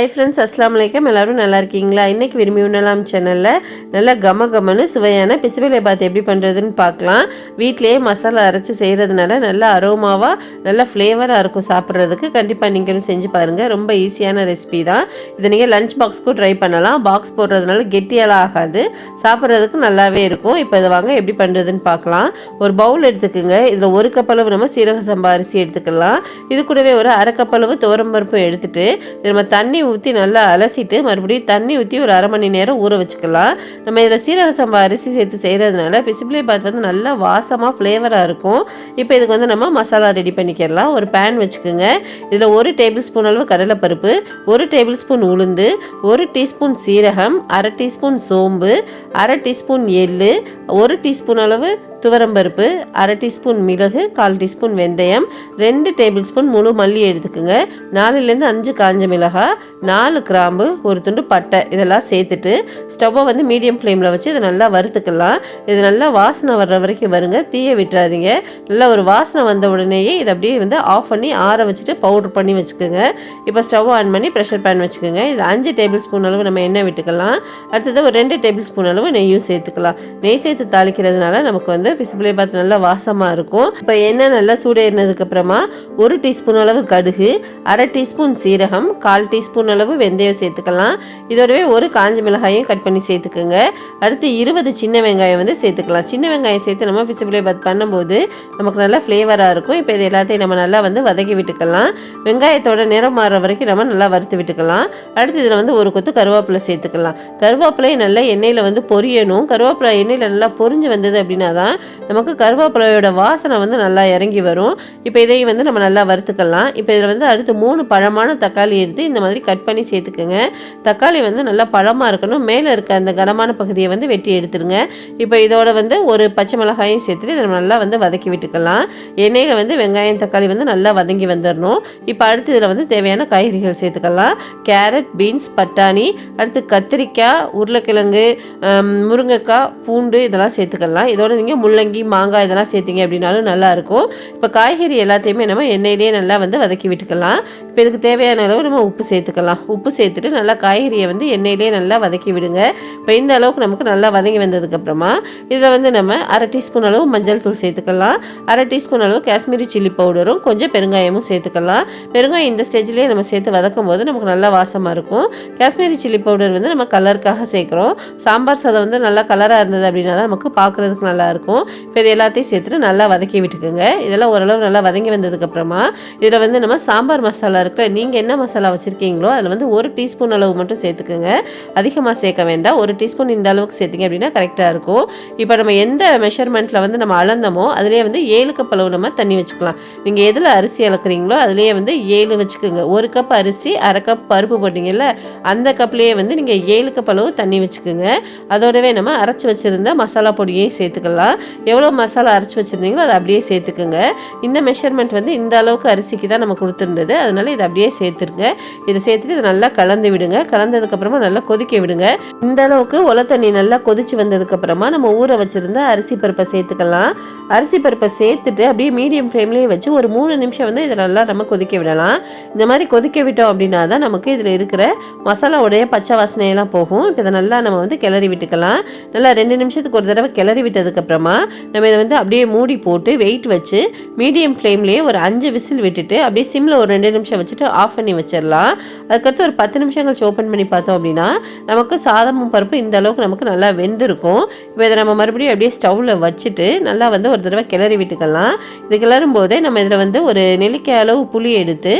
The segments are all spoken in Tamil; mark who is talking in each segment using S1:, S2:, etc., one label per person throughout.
S1: ஹை ஃப்ரெண்ட்ஸ் அஸ்லாம் வலைக்கம் எல்லோரும் நல்லா இருக்கீங்களா? இன்றைக்கி விரும்பி உண்ணலாம் சேனலில் நல்லா கம கமன்னு சுவையான பிசுபிலை பாத்து எப்படி பண்ணுறதுன்னு பார்க்கலாம். வீட்டிலேயே மசாலா அரைச்சி செய்கிறதுனால நல்லா அரோமாவாக நல்லா ஃப்ளேவராக இருக்கும் சாப்பிட்றதுக்கு. கண்டிப்பாக நீங்களும் செஞ்சு பாருங்கள் ரொம்ப ஈஸியான ரெசிபி தான். இதை நீங்கள் லஞ்ச் பாக்ஸ்க்கும் ட்ரை பண்ணலாம். பாக்ஸ் போடுறதுனால கெட்டியெல்லாம் ஆகாது. சாப்பிட்றதுக்கு நல்லாவே இருக்கும். இப்போ இதை வாங்க எப்படி பண்ணுறதுன்னு பார்க்கலாம். ஒரு பவுல் எடுத்துக்கோங்க. இதில் ஒரு கப்பளவு நம்ம சீரக சம்பா அரிசி எடுத்துக்கலாம். இது கூடவே ஒரு அரை கப்பளவு அளவு எடுத்துகிட்டு நம்ம தண்ணி ஊற்றி நல்லா அலசிட்டு மறுபடியும் தண்ணி ஊற்றி ஒரு அரை மணி நேரம் ஊற வச்சுக்கலாம். நம்ம இதில் சீரக சம்பா அரிசி சேர்த்து செய்கிறதுனால பிசிபிளை பாத் வந்து நல்லா வாசமாக ஃப்ளேவராக இருக்கும். இப்போ இதுக்கு வந்து நம்ம மசாலா ரெடி பண்ணிக்கிடலாம். ஒரு பேன் வச்சுக்கோங்க. இதில் ஒரு டேபிள் ஸ்பூன் அளவு கடலைப்பருப்பு ஒரு டேபிள் ஸ்பூன் உளுந்து ஒரு டீஸ்பூன் சீரகம் அரை டீஸ்பூன் சோம்பு அரை டீஸ்பூன் எள்ளு ஒரு டீஸ்பூன் அளவு துவரம்பருப்பு அரை டீஸ்பூன் மிளகு கால் டீஸ்பூன் வெந்தயம் ரெண்டு டேபிள் ஸ்பூன் முழு மல்லி எடுத்துக்கோங்க. நாலுலேருந்து அஞ்சு காஞ்ச மிளகாய் நாலு கிராம்பு ஒரு துண்டு பட்டை இதெல்லாம் சேர்த்துட்டு ஸ்டவ்வை வந்து மீடியம் ஃப்ளேமில் வச்சு இதை நல்லா வறுத்துக்கலாம். இது நல்லா வாசனை வர்ற வரைக்கும் வருங்க. தீயை விட்டுறாதீங்க. நல்லா ஒரு வாசனை வந்த உடனேயே இதை அப்படியே வந்து ஆஃப் பண்ணி ஆற வச்சுட்டு பவுட்ரு பண்ணி வச்சுக்கோங்க. இப்போ ஸ்டவ் ஆன் பண்ணி ப்ரெஷர் பேன் வச்சுக்கோங்க. இது அஞ்சு டேபிள் ஸ்பூன் அளவு நம்ம எண்ணெய் விட்டுக்கலாம். அடுத்தது ஒரு ரெண்டு டேபிள் ஸ்பூன் அளவு நெய்யும் சேர்த்துக்கலாம். நெய் சேர்த்து தாளிக்கிறதுனால நமக்கு வந்து பிசிபிளை பார்த்து நல்லா வாசமாக இருக்கும். இப்போ எண்ணெய் நல்லா சூடேறினதுக்கு அப்புறமா ஒரு டீஸ்பூன் அளவு கடுகு அரை டீஸ்பூன் சீரகம் கால் டீஸ்பூன் அளவு வெந்தயம் சேர்த்துக்கலாம். இதோடவே ஒரு காஞ்ச மிளகாயும் கட் பண்ணி சேர்த்துக்கோங்க. அடுத்து இருபது சின்ன வெங்காயம் வந்து சேர்த்துக்கலாம். சின்ன வெங்காயம் சேர்த்து நம்ம பிசிபிளை பாத் பண்ணும்போது நமக்கு நல்லா ஃப்ளேவராக இருக்கும். இப்போ இது எல்லாத்தையும் நம்ம நல்லா வந்து வதக்கி விட்டுக்கலாம். வெங்காயத்தோட நிறம் மாறுற வரைக்கும் நம்ம நல்லா வறுத்து விட்டுக்கலாம். அடுத்து இதில் வந்து ஒரு கொத்து கருவேப்பிலை சேர்த்துக்கலாம். கருவேப்பிலையும் நல்லா எண்ணெயில் வந்து பொரியணும். கருவேப்பிலை எண்ணெயில் நல்லா பொரிஞ்சு வந்தது அப்படின்னா தான் நமக்கு கருவேப்பிலையோட வாசனை வந்து நல்லா இறங்கி வரும். இப்போ இதையும் வந்து நம்ம நல்லா வறுத்துக்கலாம். இப்போ இதில் வந்து அடுத்து மூணு பழமான தக்காளி எடுத்து இந்த மாதிரி கட் பண்ணி சேர்த்துக்குங்க. தக்காளி வந்து நல்லா பழமாக இருக்கணும். மேலே இருக்க அந்த கனமான பகுதியை வந்து வெட்டி எடுத்துருங்க இப்போ இதோட வந்து ஒரு பச்சை மிளகாயும் சேர்த்துட்டு இதை நல்லா வந்து வதக்கி விட்டுக்கலாம். எண்ணெயில் வந்து வெங்காயம் தக்காளி வந்து நல்லா வதங்கி வந்துடணும் இப்போ அடுத்து இதில் வந்து தேவையான காய்கறிகள் சேர்த்துக்கலாம். கேரட் பீன்ஸ் பட்டாணி அடுத்து கத்திரிக்காய் உருளைக்கிழங்கு முருங்கைக்காய் பூண்டு இதெல்லாம் சேர்த்துக்கலாம். இதோட நீங்கள் முள்ளங்கி மாங்காய் இதெல்லாம் சேர்த்திங்க அப்படின்னாலும் நல்லாயிருக்கும். இப்போ காய்கறி எல்லாத்தையுமே நம்ம எண்ணெயிலேயே நல்லா வந்து வதக்கி விட்டுக்கலாம். இப்போ இதுக்கு தேவையான அளவு நம்ம உப்பு சேர்த்துக்கலாம். உப்பு சேர்த்துட்டு நல்லா காய்கறியை வந்து எண்ணெயிலே நல்லா வதக்கி விடுங்க. இப்போ இந்த அளவுக்கு நமக்கு நல்லா வதங்கி வந்ததுக்கப்புறமா இதில் வந்து நம்ம அரை டீஸ்பூன் அளவு மஞ்சள் தூள் சேர்த்துக்கலாம். அரை டீஸ்பூன் அளவு காஷ்மீரி சில்லி பவுடரும் கொஞ்சம் பெருங்காயமும் சேர்த்துக்கலாம். பெருங்காயம் இந்த ஸ்டேஜ்லேயே நம்ம சேர்த்து வதக்கும் போது நமக்கு நல்லா வாசமாக இருக்கும். காஷ்மீரி சில்லி பவுடர் வந்து நம்ம கலருக்காக சேர்க்குறோம். சாம்பார் சாதம் வந்து நல்லா கலராக இருந்தது அப்படின்னா தான் நமக்கு பார்க்குறதுக்கு நல்லாயிருக்கும் இருக்கும். இப்போ இது எல்லாத்தையும் சேர்த்துட்டு நல்லா வதக்கி விட்டுக்குங்க. இதெல்லாம் ஓரளவு நல்லா வதங்கி வந்ததுக்கப்புறமா இதில் வந்து நம்ம சாம்பார் மசாலா இருக்குல்ல நீங்கள் என்ன மசாலா வச்சுருக்கீங்களோ அதில் வந்து ஒரு டீஸ்பூன் அளவு மட்டும் சேர்த்துக்குங்க. அதிகமாக சேர்க்க வேண்டாம். ஒரு டீஸ்பூன் இந்த அளவுக்கு சேர்த்திங்க அப்படின்னா கரெக்டாக இருக்கும். இப்போ நம்ம எந்த மெஷர்மெண்ட்டில் வந்து நம்ம அளந்தமோ அதுலேயே வந்து ஏழு கப் அளவு நம்ம தண்ணி வச்சுக்கலாம். நீங்கள் எதில் அரிசி அளக்குறீங்களோ அதுலேயே வந்து ஏழு வச்சுக்கோங்க. ஒரு கப் அரிசி அரை கப் பருப்பு போட்டிங்கல்ல அந்த கப்லேயே வந்து நீங்கள் ஏழு கப் அளவு தண்ணி வச்சுக்கோங்க. அதோடவே நம்ம அரைச்சி வச்சுருந்த மசாலா பொடியையும் சேர்த்துக்கலாம். எவ்வளோ மசாலா அரைச்சி வச்சுருந்தீங்களோ அதை அப்படியே சேர்த்துக்குங்க. இந்த மெஷர்மெண்ட் வந்து இந்த அளவுக்கு அரிசிக்கு தான் நம்ம கொடுத்துருந்தது. அதனால இதை அப்படியே சேர்த்துருங்க. இதை சேர்த்துட்டு இதை நல்லா கலந்து விடுங்க. கலந்ததுக்கப்புறமா நல்லா கொதிக்க விடுங்க. இந்த அளவுக்கு உல தண்ணி நல்லா கொதிச்சு வந்ததுக்கப்புறமா நம்ம ஊற வச்சுருந்த அரிசி பருப்பை சேர்த்துக்கலாம். அரிசி பருப்பை சேர்த்துட்டு அப்படியே மீடியம் ஃப்ளேம்லேயே வச்சு ஒரு மூணு நிமிஷம் வந்து இதை நல்லா நம்ம கொதிக்க விடலாம். இந்த மாதிரி கொதிக்க விட்டோம் அப்படின்னா தான் நமக்கு இதில் இருக்கிற மசாலாவுடைய பச்சை வாசனையெல்லாம் போகும். இப்போ இதை நல்லா நம்ம வந்து கிளறி விட்டுக்கலாம். நல்லா ரெண்டு நிமிஷத்துக்கு ஒரு தடவை கிளறி விட்டதுக்கப்புறமா நம்ம இதை வந்து அப்படியே மூடி போட்டு வெயிட் வச்சு மீடியம் ஃப்ளேம்லேயே ஒரு அஞ்சு விசில் விட்டுட்டு அப்படியே சிம்மில் ஒரு ரெண்டு நிமிஷம் வச்சுட்டு ஆஃப் பண்ணி வச்சிடலாம். அதுக்கடுத்து ஒரு பத்து நிமிஷம் கழிச்சு ஓப்பன் பண்ணி பார்த்தோம் அப்படின்னா நமக்கு சாதமும் பருப்பு இந்த அளவுக்கு நமக்கு நல்லா வெந்திருக்கும். இப்போ இதை நம்ம மறுபடியும் அப்படியே ஸ்டவ்வில் வச்சுட்டு நல்லா வந்து ஒரு தடவை கிளறி விட்டுக்கலாம். இது கிளறும் போதே நம்ம இதில் வந்து ஒரு நெல்லிக்காய் அளவு புளி எடுத்து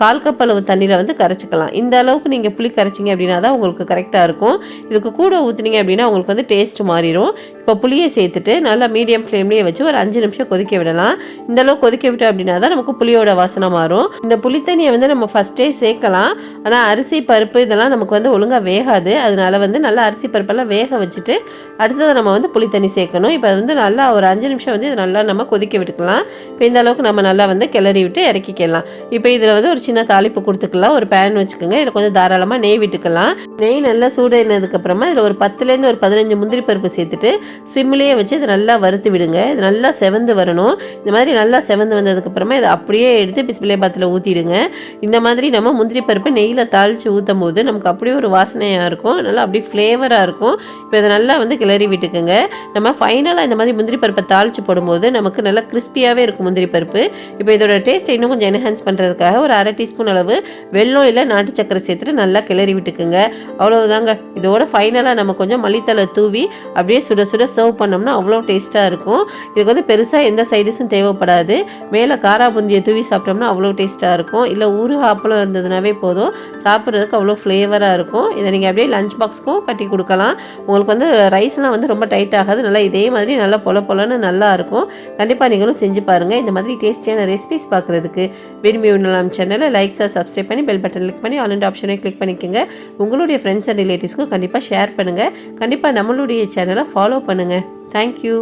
S1: கால் கப் அளவு தண்ணியில் வந்து கரைச்சிக்கலாம். இந்த அளவுக்கு நீங்கள் புளி கரைச்சிங்க அப்படின்னா தான் உங்களுக்கு கரெக்டாக இருக்கும். இதுக்கு கூட ஊற்றுனீங்க அப்படின்னா உங்களுக்கு வந்து டேஸ்ட் மாறிடும் இப்போ புளியை சேர்த்துட்டு நல்லா மீடியம் ஃப்ளேம்லேயே வச்சு ஒரு அஞ்சு நிமிஷம் கொதிக்க விடலாம். இந்த அளவுக்கு கொதிக்க விட்டோம் அப்படின்னா தான் நமக்கு புளியோட வாசனை மாறும். இந்த புளித்தண்ணியை வந்து நம்ம ஃபஸ்ட்டே சேர்க்கலாம். ஆனால் அரிசி பருப்பு இதெல்லாம் நமக்கு வந்து ஒழுங்காக வேகாது. அதனால வந்து நல்லா அரிசி பருப்பெல்லாம் வேக வச்சுட்டு அடுத்தது நம்ம வந்து புளித்தண்ணி சேர்க்கணும். இப்போ வந்து நல்லா ஒரு அஞ்சு நிமிஷம் வந்து இது நல்லா நம்ம கொதிக்க விட்டுக்கலாம். இப்போ இந்த அளவுக்கு நம்ம நல்லா வந்து கிளறி விட்டு இறக்கிக்கலாம். இப்போ இதில் வந்து ஒரு சின்ன தாளிப்பு கொடுத்துக்கலாம். ஒரு பேன் வச்சுக்கோங்க. இதில் கொஞ்சம் தாராளமாக நெய் விட்டுக்கலாம். நெய் நல்லா சூடானதுக்கப்புறமா இதில் ஒரு பத்துலேருந்து ஒரு பதினஞ்சு முந்திரி பருப்பு சேர்த்துட்டு சிம்லேயே வச்சு இதை நல்லா வறுத்து விடுங்க. இது நல்லா செவந்து வரணும். இந்த மாதிரி நல்லா செவந்து வந்ததுக்கப்புறமா இதை அப்படியே எடுத்து பிஸ்பிலே பாத்தில் ஊற்றிடுங்க இந்த மாதிரி நம்ம முந்திரி பருப்பு நெய்யில் தாளித்து ஊற்றும் போது நமக்கு அப்படியே ஒரு வாசனையாக இருக்கும். நல்லா அப்படியே ஃப்ளேவராக இருக்கும். இப்போ இதை நல்லா வந்து கிளறி விட்டுக்குங்க. நம்ம ஃபைனலாக இந்த மாதிரி முந்திரி பருப்பை தாளித்து போடும்போது நமக்கு நல்லா கிறிஸ்பியாகவே இருக்கும் முந்திரி பருப்பு. இப்போ இதோட டேஸ்ட் இன்னும் கொஞ்சம் என்ஹான்ஸ் பண்ணுறதுக்காக ஒரு அரை டீஸ்பூன் அளவு வெள்ளம் இல்லை நாட்டு சக்கரை சேர்த்துட்டு நல்லா கிளறி விட்டுக்குங்க. அவ்வளோதாங்க இதோட ஃபைனலாக நம்ம கொஞ்சம் மல்லித்தலை தூவி அப்படியே சுட சுட சர்வ் பண்ணோம்னா அவ்வளோ டேஸ்ட்டாக இருக்கும். இதுக்கு வந்து பெருசாக எந்த சைடிஸும் தேவைப்படாது. மேலே காரா புந்தியை தூவி சாப்பிட்டோம்னா அவ்வளோ டேஸ்ட்டாக இருக்கும். இல்லை ஊறு ஆப்பளம் இருந்ததுனாவே போதும். சாப்பிட்றதுக்கு அவ்வளோ ஃப்ளேவராக இருக்கும். இதை நீங்கள் அப்படியே லஞ்ச் பாக்ஸ்க்கும் கட்டி கொடுக்கலாம். உங்களுக்கு வந்து ரைஸ்லாம் வந்து ரொம்ப டைட் ஆகாது. நல்லா இதே மாதிரி நல்லா பொல பொலன்னு நல்லா இருக்கும். கண்டிப்பாக நீங்களும் செஞ்சு பாருங்கள் இந்த மாதிரி டேஸ்டியான ரெசிபிஸ் பார்க்குறதுக்கு விரும்பி உண்ணலாம் சேனலை லைக்ஸை சப்ஸ்கிரைப் பண்ணி பெல் பட்டன் கிளிக் பண்ணி ஆல் அண்ட் ஆப்ஷனை கிளிக் பண்ணிக்கோங்க. உங்களுடைய ஃப்ரெண்ட்ஸ் அண்ட் ரிலேட்டிவ்ஸ்க்கும் கண்டிப்பாக ஷேர் பண்ணுங்கள் கண்டிப்பாக நம்மளுடைய சேனலை ஃபாலோ பண்ணுங்கள் தேங்க்யூ